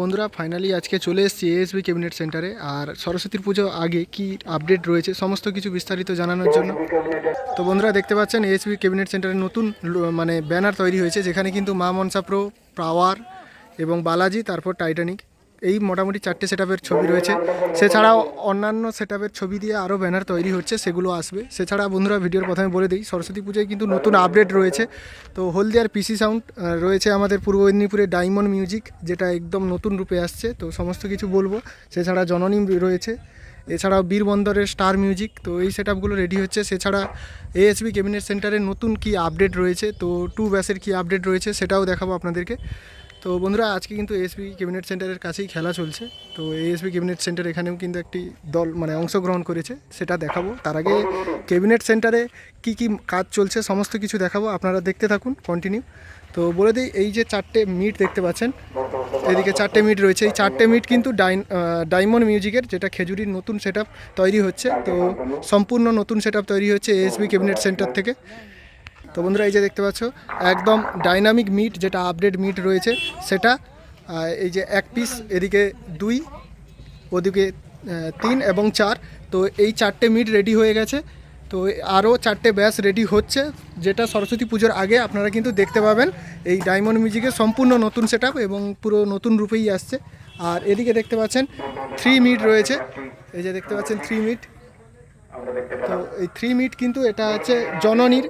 বন্ধুরা ফাইনালি আজকে চলে এসেছি এএসবি ক্যাবিনেট সেন্টারে আর সরস্বতীর পুজো আগে কি আপডেট রয়েছে, সমস্ত কিছু বিস্তারিত জানানোর জন্য। তো বন্ধুরা, দেখতে পাচ্ছেন এএসবি ক্যাবিনেট সেন্টারে নতুন মানে ব্যানার তৈরি হয়েছে, যেখানে কিন্তু মা মনসা প্রো, পাওয়ার এবং বালাজি, তারপর টাইটানিক এই মোটামুটি চারটে সেট ছবি রয়েছে। সেছাড়াও অন্যান্য সেট ছবি দিয়ে আরও ব্যানার তৈরি হচ্ছে, সেগুলো আসবে। সেছাড়া বন্ধুরা, ভিডিওর প্রথমে বলে দিই, সরস্বতী পুজোয় কিন্তু নতুন আপডেট রয়েছে। তো হলদিয়ার পিসি সাউন্ড রয়েছে আমাদের পূর্ব মেদিনীপুরে ডায়মন্ড মিউজিক যেটা একদম নতুন রূপে আসছে। তো সমস্ত কিছু বলব। সেছাড়া জননী রয়েছে। এছাড়াও বীরবন্দরের স্টার মিউজিক তো এই সেট আপগুলো রেডি হচ্ছে। সেছাড়া এএসবি ক্যাবিনেট সেন্টারের নতুন কি আপডেট রয়েছে? তো টু ব্যাসের কি আপডেট রয়েছে, সেটাও দেখাবো আপনাদেরকে। তো বন্ধুরা, আজকে কিন্তু এএসবি ক্যাবিনেট সেন্টারের কাছেই খেলা চলছে। তো এএসবি ক্যাবিনেট সেন্টার এখানেও কিন্তু একটি দল মানে অংশগ্রহণ করেছে, সেটা দেখাবো। তার আগে ক্যাবিনেট সেন্টারে কি কি কাজ চলছে, সমস্ত কিছু দেখাবো। আপনারা দেখতে থাকুন কন্টিনিউ তো বলে দিই, এই যে চারটে মিট দেখতে পাচ্ছেন, এদিকে চারটে মিট রয়েছে। এই চারটে মিট কিন্তু ডাইন ডায়মন্ড মিউজিকের যেটা খেজুরির নতুন সেট তৈরি হচ্ছে। তো সম্পূর্ণ নতুন সেট তৈরি হচ্ছে এএসবি ক্যাবিনেট সেন্টার থেকে। তো বন্ধুরা এই যে দেখতে পাচ্ছ, একদম ডাইনামিক মিট যেটা আপডেট মিট রয়েছে, সেটা এই যে এক পিস এদিকে দুই, ওদিকে তিন এবং চার। তো এই চারটে মিট রেডি হয়ে গেছে। তো আরও চারটে ব্যাস রেডি হচ্ছে, যেটা সরস্বতী পুজোর আগে আপনারা কিন্তু দেখতে পাবেন। এই ডায়মন্ড মিউজিকের সম্পূর্ণ নতুন সেট এবং পুরো নতুন রূপেই আসছে। আর এদিকে দেখতে পাচ্ছেন থ্রি মিট রয়েছে। এই যে দেখতে পাচ্ছেন থ্রি মিট তো এই থ্রি মিট কিন্তু এটা হচ্ছে জননীর।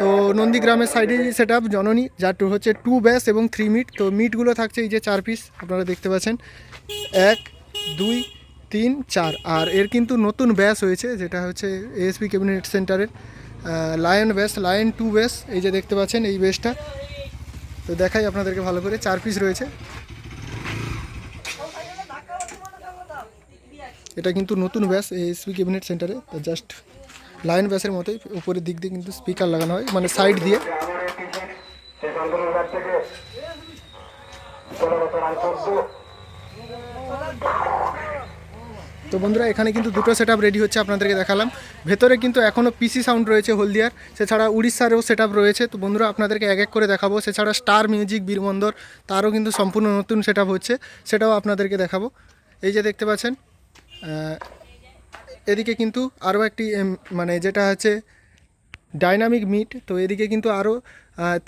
তো নন্দীগ্রামের সাইডে সেট আপ জননী, যার টু হচ্ছে টু ব্যাস এবং থ্রি মিট তো মিটগুলো থাকছে এই যে চার পিস আপনারা দেখতে পাচ্ছেন। এক, দুই, তিন, চার। আর এর কিন্তু নতুন ব্যাস হয়েছে, যেটা হচ্ছে এএসপি ক্যাবিনেট সেন্টারের line bus line two bus এই যে দেখতে পাচ্ছেন এই ব্যাসটা তো দেখাই আপনাদেরকে ভালো করে, চার পিস রয়েছে। এটা কিন্তু নতুন ব্যাস এসপি ক্যাবিনেট সেন্টারে জাস্ট লাইন ব্যাসের মতোই, উপরের দিক দিয়ে কিন্তু স্পিকার লাগানো হয় মানে সাইড দিয়ে। তো বন্ধুরা, এখানে কিন্তু দুটো সেট রেডি হচ্ছে আপনাদেরকে দেখালাম। ভেতরে কিন্তু এখনও পিসি সাউন্ড রয়েছে হলদিয়ার, সেছাড়া উড়িষ্যারও সেট রয়েছে। তো বন্ধুরা, আপনাদেরকে এক এক করে দেখাবো। সেছাড়া স্টার মিউজিক বীরবন্দর, তারও কিন্তু সম্পূর্ণ নতুন সেট হচ্ছে। সেটাও আপনাদেরকে দেখাবো। এই যে দেখতে পাচ্ছেন এদিকে কিন্তু আরও একটি মানে যেটা হচ্ছে ডাইনামিক মিট তো এদিকে কিন্তু আরও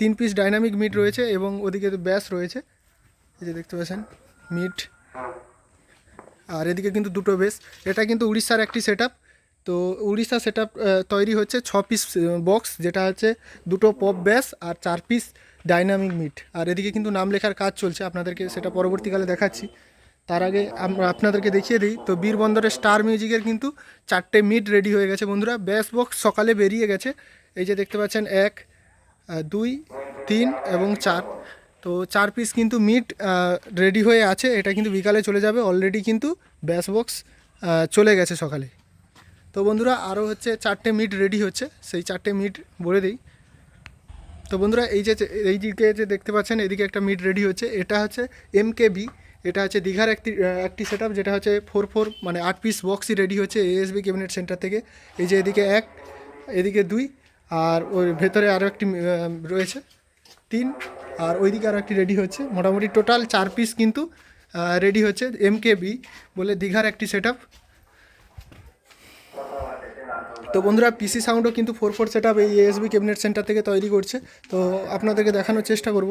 তিন পিস ডাইনামিক মিট রয়েছে এবং ওদিকে ব্যাস রয়েছে। এই যে দেখতে পাচ্ছেন মিট আর এদিকে কিন্তু দুটো বেস এটা কিন্তু উড়িষ্যার একটি সেট তো উড়িষ্যা সেট তৈরি হচ্ছে ছ পিস বক্স যেটা হচ্ছে দুটো পপ ব্যাস আর চার পিস ডাইনামিক মিট আর এদিকে কিন্তু নাম লেখার কাজ চলছে। আপনাদেরকে সেটা পরবর্তীকালে দেখাচ্ছি। তার আগে আমরা আপনাদেরকে দেখিয়ে দিই, তো বীরবন্দরের স্টার মিউজিকের কিন্তু চারটে মিট রেডি হয়ে গেছে বন্ধুরা। ব্যাস বক্স সকালে বেরিয়ে গেছে। এই যে দেখতে পাচ্ছেন, এক দুই, তিন এবং চার। তো চার পিস কিন্তু মিট রেডি হয়ে আছে। এটা কিন্তু বিকালে চলে যাবে। অলরেডি কিন্তু ব্যাস বক্স চলে গেছে সকালে। তো বন্ধুরা, আরও হচ্ছে চারটে মিট রেডি হচ্ছে। সেই চারটে মিট বলে দিই। তো বন্ধুরা, এই যে, এই দিকে যে দেখতে পাচ্ছেন, এদিকে একটা মিট রেডি হচ্ছে। এটা হচ্ছে এম কে বি এটা হচ্ছে দীঘার একটি একটি সেট যেটা হচ্ছে ফোর ফোর মানে আট পিস বক্সই রেডি হচ্ছে এএসবি ক্যাবিনেট সেন্টার থেকে। এই যে এদিকে এক, এদিকে দুই, আর ওর ভেতরে আরও একটি রয়েছে তিন, আর ওইদিকে আরও একটি রেডি হচ্ছে। মোটামুটি টোটাল চার পিস কিন্তু রেডি হচ্ছে এম বি বলে দীঘার একটি সেট তো বন্ধুরা পিসি সাউন্ডও কিন্তু ফোর ফোর সেট এই এএসবি ক্যাবিনেট সেন্টার থেকে তৈরি করছে। তো আপনাদেরকে দেখানোর চেষ্টা করব।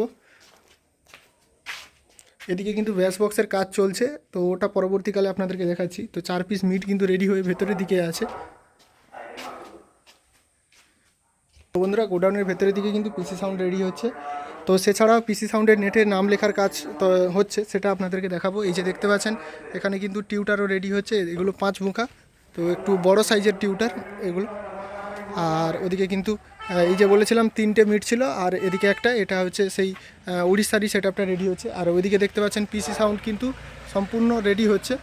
এদিকে কিন্তু ব্যাস বক্সের কাজ চলছে, তো ওটা পরবর্তীকালে আপনাদেরকে দেখাচ্ছি। তো চার পিস মিট কিন্তু রেডি হয়ে ভেতরের দিকে আছে। তো বন্ধুরা, গোডাউনের ভেতরের দিকে কিন্তু পিসি সাউন্ড রেডি হচ্ছে। তো সেছাড়াও পিসি সাউন্ডের নেটে নাম লেখার কাজ তো হচ্ছে, সেটা আপনাদেরকে দেখাবো। এই যে দেখতে পাচ্ছেন, এখানে কিন্তু টিউটারও রেডি হচ্ছে, এগুলো পাঁচ মুখা। তো একটু বড় সাইজের টিউটার এগুলো। আর ওদিকে কিন্তু এই যে বলেছিলাম তিনটে মিট ছিল, আর এদিকে একটা, এটা হচ্ছে সেই উড়িষ্যারই সেট আপটা রেডি হচ্ছে। আর ওইদিকে দেখতে পাচ্ছেন পিসি সাউন্ড কিন্তু সম্পূর্ণ রেডি হচ্ছে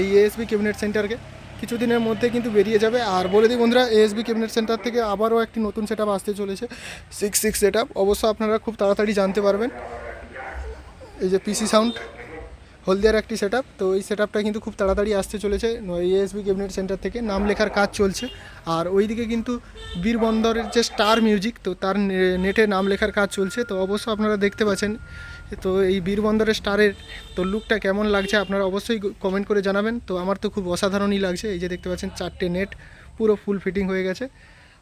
এই এএসবি ক্যাবিনেট সেন্টারকে কিছুদিনের মধ্যে কিন্তু বেরিয়ে যাবে। আর বলে দিই বন্ধুরা এএসবি ক্যাবিনেট সেন্টার থেকে আবারও একটি নতুন সেট আসতে চলেছে সিক্স সিক্স সেট অবশ্য আপনারা খুব তাড়াতাড়ি জানতে পারবেন, এই যে পিসি সাউন্ড হলদিয়ার একটি সেট তো এই সেট কিন্তু খুব তাড়াতাড়ি আসতে চলেছে এএসবি ক্যাবিনেট সেন্টার থেকে। নাম লেখার কাজ চলছে। আর ওইদিকে কিন্তু বীরবন্দরের যে স্টার মিউজিক তো তার নেটে নাম লেখার কাজ চলছে। তো অবশ্য আপনারা দেখতে পাচ্ছেন, তো এই বীরবন্দরের স্টারের তো লুকটা কেমন লাগছে আপনারা অবশ্যই কমেন্ট করে জানাবেন। তো আমার তো খুব অসাধারণই লাগছে। এই যে দেখতে পাচ্ছেন, চারটে নেট পুরো ফুল ফিটিং হয়ে গেছে।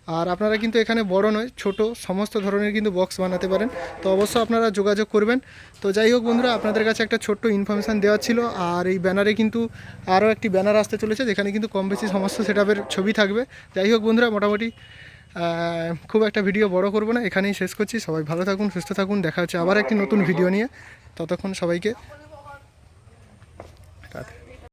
আর আপনারা কিন্তু এখানে বড় নয়, ছোট, সমস্ত ধরনের কিন্তু বক্স বানাতে পারেন। তো অবশ্য আপনারা যোগাযোগ করবেন। তো যাই হোক বন্ধুরা, আপনাদের কাছে একটা ছোট্ট ইনফরমেশান দেওয়া ছিল, আর এই ব্যানারে কিন্তু আরও একটি ব্যানার আসতে চলেছে, যেখানে কিন্তু কম বেশি সমস্ত সেটআপের ছবি থাকবে। যাই হোক বন্ধুরা, মোটামুটি খুব একটা ভিডিও বড় করব না, এখানেই শেষ করছি। সবাই ভালো থাকুন, সুস্থ থাকুন, দেখা হচ্ছে আবার একটি নতুন ভিডিও নিয়ে। ততক্ষণ সবাইকে